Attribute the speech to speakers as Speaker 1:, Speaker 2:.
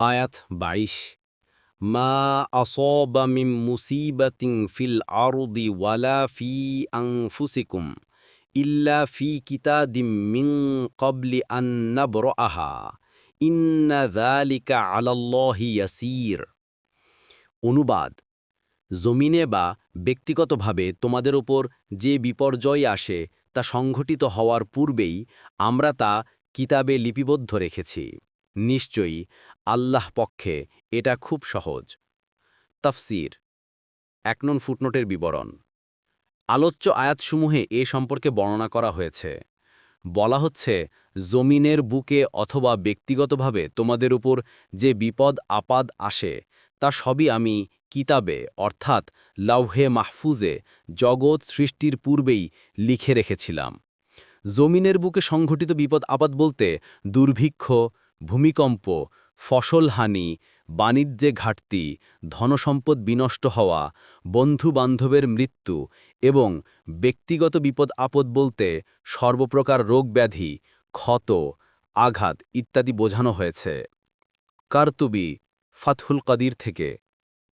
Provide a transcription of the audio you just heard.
Speaker 1: আয়াত বাইশ। মা আসব মুসিবাতিং ফিল আরদি ওয়ালা ফি আনফুসিকুম ইল্লা ফি কিতাদিম মিন ক্বাবলি আন আহা ইন্না যালিকা আলাল্লাহি অনুবাদ, জমিনে বা ব্যক্তিগতভাবে তোমাদের ওপর যে বিপর্যয় আসে তা সংঘটিত হওয়ার পূর্বেই আমরা তা কিতাবে লিপিবদ্ধ রেখেছি। নিশ্চয়ই আল্লাহ পক্ষে এটা খুব সহজ। তাফসির, এক নন ফুটনোটের বিবরণ। আলোচ্য আয়াতসমূহে এ সম্পর্কে বর্ণনা করা হয়েছে। বলা হচ্ছে, জমিনের বুকে অথবা ব্যক্তিগতভাবে তোমাদের উপর যে বিপদ, আপাদ আসে, তা সবই আমি কিতাবে, অর্থাৎ লাউহে মাহফুজে জগৎ সৃষ্টির পূর্বেই লিখে রেখেছিলাম। জমিনের বুকে সংঘটিত বিপদ, আপদ বলতে দুর্ভিক্ষ, ভূমিকম্প ফসলহানি বাণিজ্যে ঘাটতি, ধনসম্পদ বিনষ্ট হওয়া বন্ধু বান্ধবের মৃত্যু এবং ব্যক্তিগত বিপদ আপদ বলতে সর্বপ্রকার রোগব্যাধি ক্ষত, আঘাত ইত্যাদি বোঝানো হয়েছে। কারতুবি, ফাতহুল কাদির থেকে।